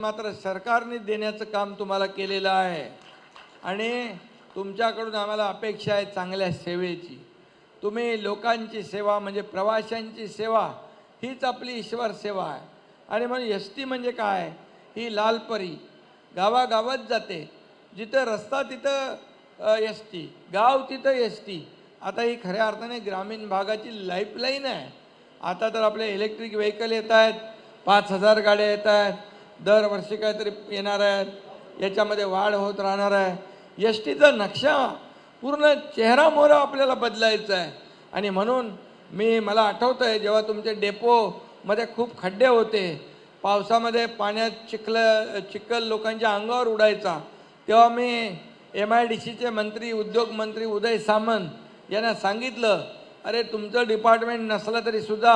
मात्र सरकारने देण्याचं काम तुम्हाला केलेलं आहे. आणि तुमच्याकडून आम्हाला अपेक्षा आहे चांगल्या सेवेची. तुम्ही लोकांची सेवा म्हणजे प्रवाशांची सेवा हीच आपली ईश्वर सेवा आहे. आणि म्हणून एस टी म्हणजे काय? ही लालपरी. गावागावात जाते. जिथं रस्ता तिथं एस टी. गाव तिथं एस टी. आता ही खऱ्या अर्थाने ग्रामीण भागाची लाईफलाईन आहे. आता तर आपले इलेक्ट्रिक व्हेकल येत आहेत. पाच हजार गाड्या येत आहेत. दरवर्षी काहीतरी येणार आहेत याच्यामध्ये वाढ होत राहणार आहे. एस टीचा नक्षा पूर्ण चेहरा मोहरा आपल्याला बदलायचा आहे. आणि म्हणून मी मला आठवतं आहे जेव्हा तुमचे डेपोमध्ये खूप खड्डे होते पावसामध्ये पाण्यात चिखल चिखल लोकांच्या अंगावर उडायचा तेव्हा मी एम आय डी सीचे मंत्री उद्योग मंत्री उदय सामंत यांना सांगितलं अरे तुमचं डिपार्टमेंट नसलं तरी सुद्धा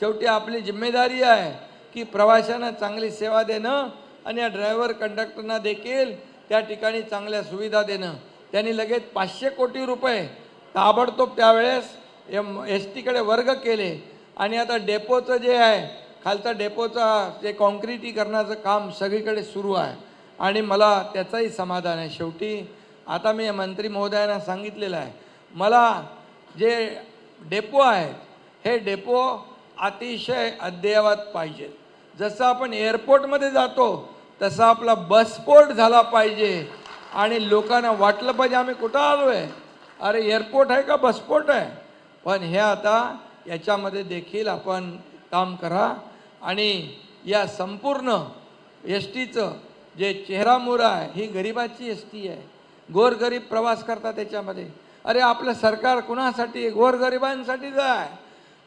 शेवटी आपली जिम्मेदारी आहे. की प्रवाशांना चांगली सेवा देणं आणि या ड्रायव्हर कंडक्टरना देखील त्या ठिकाणी चांगल्या सुविधा देणं. त्यांनी लगेच पाचशे कोटी रुपये ताबडतोब त्यावेळेस एम एस टीकडे वर्ग केले. आणि आता डेपोचं जे आहे खालचा डेपोचा जे कॉन्क्रिटीकरणाचं काम सगळीकडे सुरू आहे. आणि मला त्याचंही समाधान आहे शेवटी. आता मी मंत्री महोदयांना सांगितलेलं आहे. मला जे डेपो आहेत हे डेपो अतिशय अद्ययावत पाहिजेत. जसं आपण एअरपोर्टमध्ये जातो तसा आपला बसपोर्ट झाला पाहिजे. आणि लोकांना वाटलं पाहिजे आम्ही कुठं आलो आहे अरे एअरपोर्ट आहे का? बसपोर्ट आहे. पण हे आता याच्यामध्ये देखील आपण काम करा. आणि या संपूर्ण एस टीचं जे चेहरामोहरा आहे ही गरिबाची एस टी आहे. गोरगरीब प्रवास करतात त्याच्यामध्ये अरे आपलं सरकार कुणासाठी? गोरगरिबांसाठी गोरगरिबांसाठीच आहे.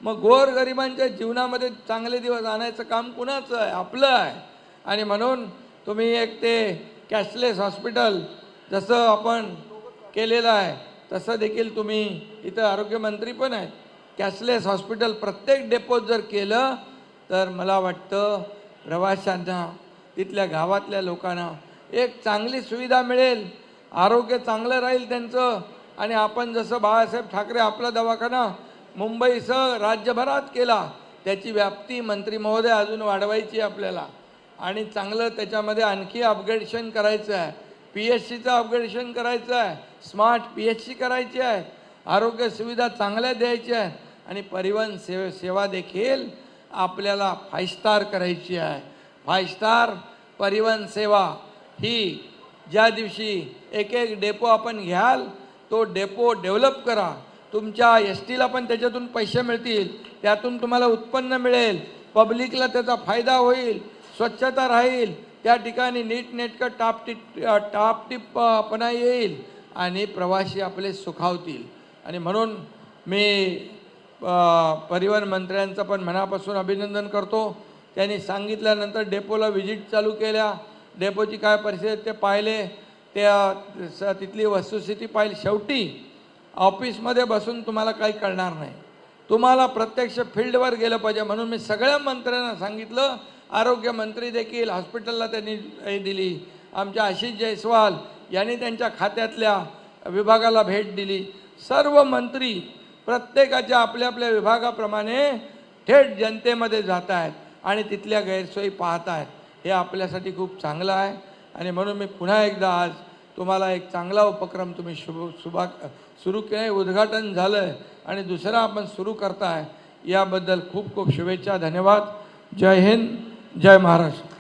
मग गोरगरिबांच्या जीवनामध्ये चांगले दिवस आणायचं काम कुणाचं आहे? आपलं आहे. आणि म्हणून तुम्ही एक ते कॅशलेस हॉस्पिटल जसं आपण केलेलं आहे तसं देखील तुम्ही इथं आरोग्यमंत्री पण आहेत. कॅशलेस हॉस्पिटल प्रत्येक डेपोत जर केलं तर मला वाटतं प्रवाशांना तिथल्या गावातल्या लोकांना एक चांगली सुविधा मिळेल. आरोग्य चांगलं राहील त्यांचं. आणि आपण जसं बाळासाहेब ठाकरे आपला दवाखाना मुंबईसह राज्यभरात केला. त्याची व्याप्ती मंत्री महोदय अजून वाढवायची आहे आपल्याला. आणि चांगलं त्याच्यामध्ये आणखी अपग्रेडेशन करायचं आहे. पी एच सीचं अपग्रेडेशन करायचं आहे. स्मार्ट पी एच सी करायची आहे. आरोग्य सुविधा चांगल्या द्यायच्या आहेत. आणि परिवहन सेवे सेवा देखील आपल्याला फाय स्टार करायची आहे. फाय स्टार परिवहन सेवा ही ज्या दिवशी एक एक डेपो आपण घ्याल तो डेपो डेव्हलप करा. तुमच्या एस टीला पण त्याच्यातून पैसे मिळतील त्यातून तुम्हाला उत्पन्न मिळेल पब्लिकला त्याचा फायदा होईल स्वच्छता राहील त्या ठिकाणी नीटनेटकं टापटीप टापटीपणा येईल आणि प्रवासी आपले सुखावतील. आणि म्हणून मी परिवहन मंत्र्यांचं पण मनापासून अभिनंदन करतो. त्यांनी सांगितल्यानंतर डेपोला व्हिजिट चालू केल्या. डेपोची काय परिस्थिती ते पाहिले. त्या स- तिथली वस्तुस्थिती पाहिली. शेवटी ऑफिसमध्ये बसून तुम्हाला काही कळणार नाही. तुम्हाला प्रत्यक्ष फील्डवर गेलं पाहिजे म्हणून मी सगळ्या मंत्र्यांना सांगितलं. आरोग्यमंत्री देखील हॉस्पिटलला त्यांनी हे दिली. आमच्या आशिष जयस्वाल यांनी त्यांच्या खात्यातल्या विभागाला भेट दिली. सर्व मंत्री प्रत्येकाच्या आपल्या आपल्या विभागाप्रमाणे थेट जनतेमध्ये जात आहेत आणि तिथल्या गैरसोयी पाहत आहेत. हे आपल्यासाठी खूप चांगलं आहे. आणि म्हणून मी पुन्हा एकदा आज तुम्हाला एक चांगला उपक्रम तुम्ही शुभ शुभा सुरू केलं उद्घाटन झालं आहे आणि दुसरा आपण सुरू करताय. याबद्दल खूप खूप शुभेच्छा धन्यवाद. जय हिंद जय महाराष्ट्र.